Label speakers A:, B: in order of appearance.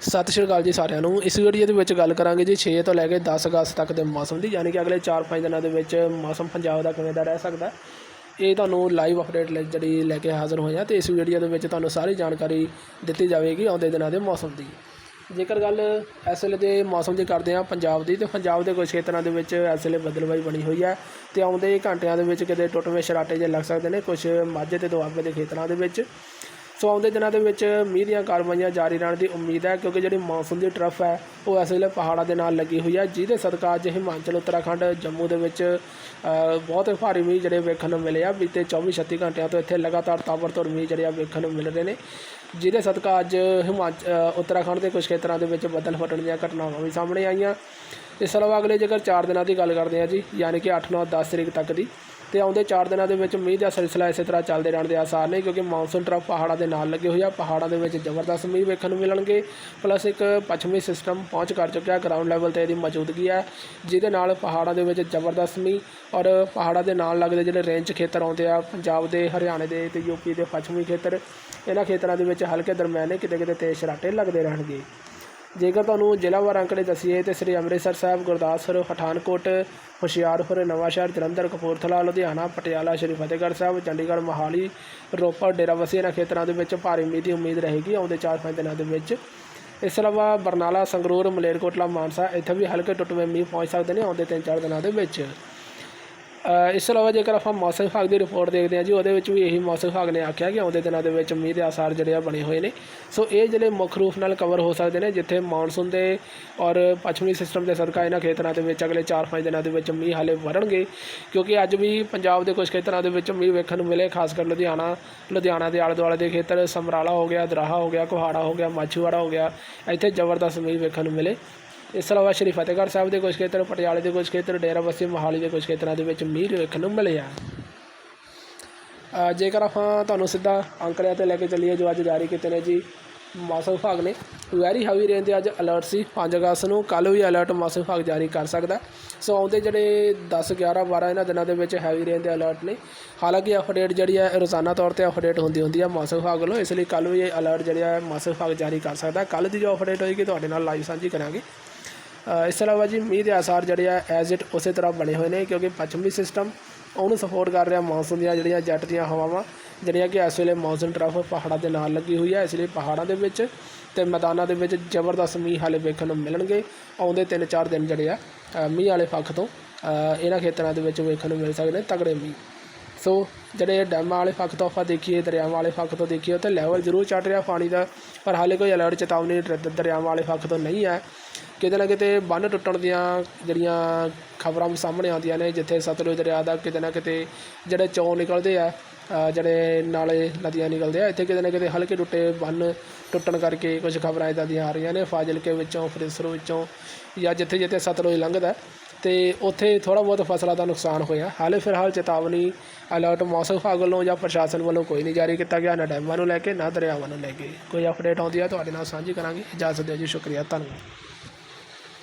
A: ਸਤਿ ਸ਼੍ਰੀ ਅਕਾਲ ਜੀ ਸਾਰਿਆਂ ਨੂੰ। ਇਸ ਵੀਡੀਓ ਦੇ ਵਿੱਚ ਗੱਲ ਕਰਾਂਗੇ ਜੀ 6 ਤੋਂ ਲੈ ਕੇ 10 ਅਗਸਤ ਤੱਕ ਦੇ ਮੌਸਮ ਦੀ, ਯਾਨੀ ਕਿ ਅਗਲੇ 4-5 ਦਿਨਾਂ ਦੇ ਵਿੱਚ ਮੌਸਮ ਪੰਜਾਬ ਦਾ ਕਿਵੇਂ ਦਾ ਰਹਿ ਸਕਦਾ। ਇਹ ਤੁਹਾਨੂੰ ਲਾਈਵ ਅਪਡੇਟ ਲਈ ਜਿਹੜੀ ਲੈ ਕੇ ਹਾਜ਼ਰ ਹੋਇਆ ਹਾਂ ਤੇ ਇਸ ਵੀਡੀਓ ਦੇ ਵਿੱਚ ਤੁਹਾਨੂੰ ਸਾਰੀ ਜਾਣਕਾਰੀ ਦਿੱਤੀ ਜਾਵੇਗੀ ਆਉਂਦੇ ਦਿਨਾਂ ਦੇ ਮੌਸਮ ਦੀ। ਜੇਕਰ ਗੱਲ ਇਸ ਵੇਲੇ ਦੇ ਮੌਸਮ ਦੀ ਕਰਦੇ ਹਾਂ ਪੰਜਾਬ ਦੀ, ਤੇ ਪੰਜਾਬ ਦੇ ਕੁਝ ਖੇਤਰਾਂ ਦੇ ਵਿੱਚ ਇਸ ਵੇਲੇ ਬੱਦਲਬਾਈ ਬਣੀ ਹੋਈ ਹੈ ਤੇ ਆਉਂਦੇ ਘੰਟਿਆਂ ਦੇ ਵਿੱਚ ਕਿਤੇ ਟੁੱਟਵੇਂ ਸ਼ਰਾਟੇ ਜੇ ਲੱਗ ਸਕਦੇ ਨੇ ਕੁਝ ਮਾਝੇ ਤੇ ਦੁਆਬੇ ਦੇ ਖੇਤਰਾਂ ਦੇ ਵਿੱਚ। ਸੋ ਆਉਂਦੇ ਦਿਨਾਂ ਦੇ ਵਿੱਚ ਮੀਂਹ ਦੀਆਂ ਕਾਰਵਾਈਆਂ ਜਾਰੀ ਰਹਿਣ ਦੀ ਉਮੀਦ ਹੈ, ਕਿਉਂਕਿ ਜਿਹੜੀ ਮੌਨਸੂਨ ਦੀ ਟਰਫ ਹੈ, ਉਹ ਇਸ ਵੇਲੇ ਪਹਾੜਾਂ ਦੇ ਨਾਲ ਲੱਗੀ ਹੋਈ ਹੈ, ਜਿਹਦੇ ਸਦਕਾ ਅੱਜ ਹਿਮਾਚਲ, ਉੱਤਰਾਖੰਡ, ਜੰਮੂ ਦੇ ਵਿੱਚ ਬਹੁਤ ਭਾਰੀ ਮੀਂਹ ਜਿਹੜੇ ਵੇਖਣ ਨੂੰ ਮਿਲੇ ਆ। ਬੀਤੇ 24-36 ਘੰਟਿਆਂ ਤੋਂ ਇੱਥੇ ਲਗਾਤਾਰ ਤਾਬੜਤੋੜ ਮੀਂਹ ਜਿਹੜੇ ਆ ਵੇਖਣ ਨੂੰ ਮਿਲ ਰਹੇ ਨੇ, ਜਿਹਦੇ ਸਦਕਾ ਅੱਜ ਹਿਮਾਚਲ ਉੱਤਰਾਖੰਡ ਦੇ ਕੁਝ ਖੇਤਰਾਂ ਦੇ ਵਿੱਚ ਬੱਦਲ ਫਟਣ ਦੀਆਂ ਘਟਨਾਵਾਂ ਵੀ ਸਾਹਮਣੇ ਆਈਆਂ। ਇਸ ਤੋਂ ਇਲਾਵਾ ਅਗਲੇ ਜੇਕਰ 4 ਦਿਨਾਂ ਦੀ ਗੱਲ ਕਰਦੇ ਹਾਂ ਜੀ, ਯਾਨੀ ਕਿ 8 9 10 ਤਰੀਕ ਤੱਕ ਦੀ ਤੇ ਆਉਂਦੇ 4 ਦਿਨਾਂ ਦੇ ਵਿੱਚ ਮੀਂਹ ਦਾ ਸਿਲਸਿਲਾ ਇਸੇ ਤਰ੍ਹਾਂ ਚੱਲਦੇ ਰਹਿਣ ਦੇ ਆਸਾਰ ਨੇ, ਕਿਉਂਕਿ ਮੌਨਸੂਨ ਟਰਫ ਪਹਾੜਾਂ ਦੇ ਨਾਲ ਲੱਗੇ ਹੋਏ ਆ। ਪਹਾੜਾਂ ਦੇ ਵਿੱਚ ਜ਼ਬਰਦਸਤ ਮੀਂਹ ਵੇਖਣ ਨੂੰ ਮਿਲਣਗੇ ਪਲੱਸ ਇੱਕ ਪੱਛਮੀ ਸਿਸਟਮ ਪਹੁੰਚ ਕਰ ਚੁੱਕਿਆ ਗਰਾਊਂਡ ਲੈਵਲ ਤੇ ਇਹਦੀ ਮੌਜੂਦਗੀ ਹੈ, ਜਿਹਦੇ ਨਾਲ ਪਹਾੜਾਂ ਦੇ ਵਿੱਚ ਜ਼ਬਰਦਸਤ ਮੀਂਹ ਔਰ ਪਹਾੜਾਂ ਦੇ ਨਾਲ ਲੱਗਦੇ ਜਿਹੜੇ ਰੇਂਜ ਖੇਤਰ ਆਉਂਦੇ ਆ, ਪੰਜਾਬ ਦੇ, ਹਰਿਆਣੇ ਦੇ ਤੇ ਯੂਪੀ ਦੇ ਪੱਛਮੀ ਖੇਤਰ, ਇਹਨਾਂ ਖੇਤਰਾਂ ਦੇ ਵਿੱਚ ਹਲਕੇ ਦਰਮਿਆਨੇ ਕਿਤੇ ਕਿਤੇ ਤੇਜ਼ ਛਰਾਟੇ ਲੱਗਦੇ ਰਹਿਣਗੇ। ਜੇਕਰ ਤੁਹਾਨੂੰ ਜ਼ਿਲ੍ਹਾ ਵਾਰ ਅੰਕੜੇ ਦਸੀਏ ਤੇ ਸ੍ਰੀ ਅੰਮ੍ਰਿਤਸਰ ਸਾਹਿਬ, ਗੁਰਦਾਸਪੁਰ, ਪਠਾਨਕੋਟ, ਹੁਸ਼ਿਆਰਪੁਰ, ਨਵਾਂਸ਼ਹਿਰ, ਜਲੰਧਰ, ਕਪੂਰਥਲਾ, ਲੁਧਿਆਣਾ, ਪਟਿਆਲਾ, ਸ਼੍ਰੀ ਫਤਿਹਗੜ੍ਹ ਸਾਹਿਬ, ਚੰਡੀਗੜ੍ਹ, ਮੋਹਾਲੀ, ਰੋਪੜ ਡੇਰਾਬੱਸੀ ਇਹਨਾਂ ਖੇਤਰਾਂ ਦੇ ਵਿੱਚ ਭਾਰੀ ਮੀਂਹ ਦੀ ਉਮੀਦ ਰਹੇਗੀ। ਆਉਂਦੇ 4-5 ਦਿਨਾਂ ਦੇ ਵਿੱਚ ਇਸ ਤੋਂ ਇਲਾਵਾ ਬਰਨਾਲਾ, ਸੰਗਰੂਰ, ਮਲੇਰਕੋਟਲਾ, ਮਾਨਸਾ ਇੱਥੇ ਵੀ ਹਲਕੇ ਟੁੱਟਵੇਂ ਮੀਂਹ ਪਹੁੰਚ ਸਕਦੇ ਨੇ ਆਉਂਦੇ 3-4 ਦਿਨਾਂ ਦੇ ਵਿੱਚ। ਇਸ ਤੋਂ ਇਲਾਵਾ ਜੇਕਰ ਆਪਾਂ ਮੌਸਮ ਵਿਭਾਗ ਦੀ ਰਿਪੋਰਟ ਦੇਖਦੇ ਹਾਂ ਜੀ, ਉਹਦੇ ਵਿੱਚ ਵੀ ਇਹੀ ਮੌਸਮ ਵਿਭਾਗ ਨੇ ਆਖਿਆ ਕਿ ਆਉਂਦੇ ਦਿਨਾਂ ਦੇ ਵਿੱਚ ਮੀਂਹ ਦੇ ਆਸਾਰ ਜਿਹੜੇ ਆ ਬਣੇ ਹੋਏ ਨੇ। ਸੋ ਇਹ ਜਿਹੜੇ ਮੁੱਖ ਰੂਪ ਨਾਲ ਕਵਰ ਹੋ ਸਕਦੇ ਨੇ, ਜਿੱਥੇ ਮੌਨਸੂਨ ਦੇ ਔਰ ਪੱਛਮੀ ਸਿਸਟਮ ਦੇ ਸਦਕਾ ਇਹਨਾਂ ਖੇਤਰਾਂ ਦੇ ਵਿੱਚ ਅਗਲੇ 4-5 ਦਿਨਾਂ ਦੇ ਵਿੱਚ ਮੀਂਹ ਹਾਲੇ ਵਰਣਗੇ ਕਿਉਂਕਿ ਅੱਜ ਵੀ ਪੰਜਾਬ ਦੇ ਕੁਝ ਖੇਤਰਾਂ ਦੇ ਵਿੱਚ ਮੀਂਹ ਵੇਖਣ ਨੂੰ ਮਿਲੇ, ਖਾਸ ਕਰ ਲੁਧਿਆਣਾ ਲੁਧਿਆਣਾ ਦੇ ਆਲੇ ਦੁਆਲੇ ਦੇ ਖੇਤਰ, ਸਮਰਾਲਾ ਹੋ ਗਿਆ, ਦਰਾਹਾ ਹੋ ਗਿਆ, ਕੁਹਾੜਾ ਹੋ ਗਿਆ, ਮਾਛੀਵਾੜਾ ਹੋ ਗਿਆ, ਇੱਥੇ ਜ਼ਬਰਦਸਤ ਮੀਂਹ ਵੇਖਣ ਨੂੰ ਮਿਲੇ। ਇਸ ਤੋਂ ਇਲਾਵਾ ਸ਼੍ਰੀ ਫਤਿਹਗੜ੍ਹ ਸਾਹਿਬ ਦੇ ਕੁਝ ਖੇਤਰ, ਪਟਿਆਲੇ ਦੇ ਕੁਝ ਖੇਤਰ ਡੇਰਾਬੱਸੀ ਮੋਹਾਲੀ ਦੇ ਕੁਝ ਖੇਤਰਾਂ ਦੇ ਵਿੱਚ ਮੀਂਹ ਵੇਖਣ ਨੂੰ ਮਿਲਿਆ। ਜੇਕਰ ਆਪਾਂ ਤੁਹਾਨੂੰ ਸਿੱਧਾ ਅੰਕੜਿਆਂ ਤੇ ਲੈ ਕੇ ਚੱਲੀਏ, ਜੋ ਅੱਜ ਜਾਰੀ ਕੀਤੇ ਨੇ ਜੀ, ਮੌਸਮ ਵਿਭਾਗ ਨੇ ਵੈਰੀ ਹੈਵੀ ਰੇਨ ਦੇ ਅੱਜ ਅਲਰਟ ਸੀ। 5 ਅਗਸਤ ਨੂੰ ਕੱਲ੍ਹ ਵੀ ਅਲਰਟ ਮੌਸਮ ਵਿਭਾਗ ਜਾਰੀ ਕਰ ਸਕਦਾ। ਸੋ ਆਉਂਦੇ ਜਿਹੜੇ 10 11 12 ਇਹਨਾਂ ਦਿਨਾਂ ਦੇ ਵਿੱਚ ਹੈਵੀ ਰੇਨ ਦੇ ਅਲਰਟ ਨੇ। ਹਾਲਾਂਕਿ ਅਪਡੇਟ ਜਿਹੜੀ ਹੈ, ਰੋਜ਼ਾਨਾ ਤੌਰ ਤੇ ਅਪਡੇਟ ਹੁੰਦੀ ਹੁੰਦੀ ਹੈ ਮੌਸਮ ਵਿਭਾਗ ਵੱਲੋਂ, ਇਸ ਲਈ ਕੱਲ੍ਹ ਵੀ ਇਹ ਅਲਰਟ ਜਿਹੜਾ ਹੈ ਮੌਸਮ ਵਿਭਾਗ ਜਾਰੀ ਕਰ ਸਕਦਾ। ਕੱਲ੍ਹ ਦੀ ਜੋ ਅਪਡੇਟ ਹੋਏਗੀ, ਤੁਹਾਡੇ ਨਾਲ ਲਾਈਵ ਸਾਂਝੀ ਕਰਾਂਗੇ। ਇਸ ਤੋਂ ਇਲਾਵਾ ਜੀ ਮੀਂਹ ਦੇ ਆਸਾਰ ਜਿਹੜੇ ਆ ਐਜ਼ ਇਟ ਉਸੇ ਤਰ੍ਹਾਂ ਬਣੇ ਹੋਏ ਨੇ ਕਿਉਂਕਿ ਪੱਛਮੀ ਸਿਸਟਮ ਉਹਨੂੰ ਸਪੋਰਟ ਕਰ ਰਿਹਾ ਮੌਨਸੂਨ ਦੀਆਂ ਜਿਹੜੀਆਂ ਜੱਟ ਦੀਆਂ ਹਵਾਵਾਂ, ਜਿਹੜੀਆਂ ਕਿ ਇਸ ਵੇਲੇ ਮੌਨਸੂਨ ਟਰਫ ਪਹਾੜਾਂ ਦੇ ਨਾਲ ਲੱਗੀ ਹੋਈ ਹੈ ਇਸ ਲਈ ਪਹਾੜਾਂ ਦੇ ਵਿੱਚ ਤੇ ਮੈਦਾਨਾਂ ਦੇ ਵਿੱਚ ਜ਼ਬਰਦਸਤ ਮੀਂਹ ਹਾਲੇ ਵੇਖਣ ਨੂੰ ਮਿਲਣਗੇ, ਆਉਂਦੇ 3-4 ਦਿਨ ਜਿਹੜੇ ਆ ਮੀਂਹ ਵਾਲੇ ਪੱਖ ਤੋਂ ਇਹਨਾਂ ਖੇਤਰਾਂ ਦੇ ਵਿੱਚ ਵੇਖਣ ਨੂੰ ਮਿਲ ਸਕਦੇ ਨੇ ਤਗੜੇ ਮੀਂਹ। ਸੋ ਜਿਹੜੇ ਡੈਮਾਂ ਵਾਲੇ ਪੱਖ ਤੋਂ ਆਪਾਂ ਦੇਖੀਏ, ਦਰਿਆਵਾਂ ਵਾਲੇ ਪੱਖ ਤੋਂ ਦੇਖੀਏ ਤਾਂ ਲੈਵਲ ਜ਼ਰੂਰ ਚੜ ਰਿਹਾ ਪਾਣੀ ਦਾ, ਪਰ ਹਾਲੇ ਕੋਈ ਅਲਰਟ ਚੇਤਾਵਨੀ ਦਰਿਆਵਾਂ ਵਾਲੇ ਪੱਖ ਤੋਂ ਨਹੀਂ ਹੈ। ਕਿਤੇ ਨਾ ਕਿਤੇ ਬੰਨ੍ਹ ਟੁੱਟਣ ਦੀਆਂ ਜਿਹੜੀਆਂ ਖਬਰਾਂ ਵੀ ਸਾਹਮਣੇ ਆਉਂਦੀਆਂ ਨੇ, ਜਿੱਥੇ ਸਤਲੁਜ ਦਰਿਆ ਦਾ ਕਿਤੇ ਨਾ ਕਿਤੇ ਜਿਹੜੇ ਚੌਂ ਨਿਕਲਦੇ ਆ ਜਿਹੜੇ ਨਾਲੇ ਨਦੀਆਂ ਨਿਕਲਦੇ ਆ, ਇੱਥੇ ਕਿਤੇ ਨਾ ਕਿਤੇ ਹਲਕੇ ਟੁੱਟੇ ਬੰਨ ਟੁੱਟਣ ਕਰਕੇ ਕੁਝ ਖਬਰਾਂ ਇੱਦਾਂ ਦੀਆਂ ਆ ਰਹੀਆਂ ਨੇ, ਫਾਜ਼ਿਲਕੇ ਵਿੱਚੋਂ ਫਰੀਦਕੋਟ ਵਿੱਚੋਂ ਜਾਂ ਜਿੱਥੇ ਜਿੱਥੇ ਸਤਲੁਜ ਲੰਘਦਾ। ਤੇ ਉੱਥੇ ਥੋੜਾ ਬਹੁਤ ਫਸਲਾਂ ਦਾ ਨੁਕਸਾਨ ਹੋਇਆ। ਹਾਲੇ ਫਿਲਹਾਲ ਚੇਤਾਵਨੀ ਅਲਰਟ ਮੌਸਮ ਵਿਭਾਗ ਵੱਲੋਂ ਜਾਂ ਪ੍ਰਸ਼ਾਸਨ ਵੱਲੋਂ ਕੋਈ ਨਹੀਂ ਜਾਰੀ ਕੀਤਾ ਗਿਆ, ਨਾ ਡੈਮਾਂ ਨੂੰ ਲੈ ਕੇ, ਨਾ ਦਰਿਆਵਾਂ ਨੂੰ ਲੈ ਕੇ। ਕੋਈ ਅਪਡੇਟ ਆਉਂਦੀ ਹੈ ਤੁਹਾਡੇ ਨਾਲ ਸਾਂਝੀ ਕਰਾਂਗੇ। ਇਜਾਜ਼ਤ ਦਿਓ ਜੀ, ਸ਼ੁਕਰੀਆ, ਧੰਨਵਾਦ।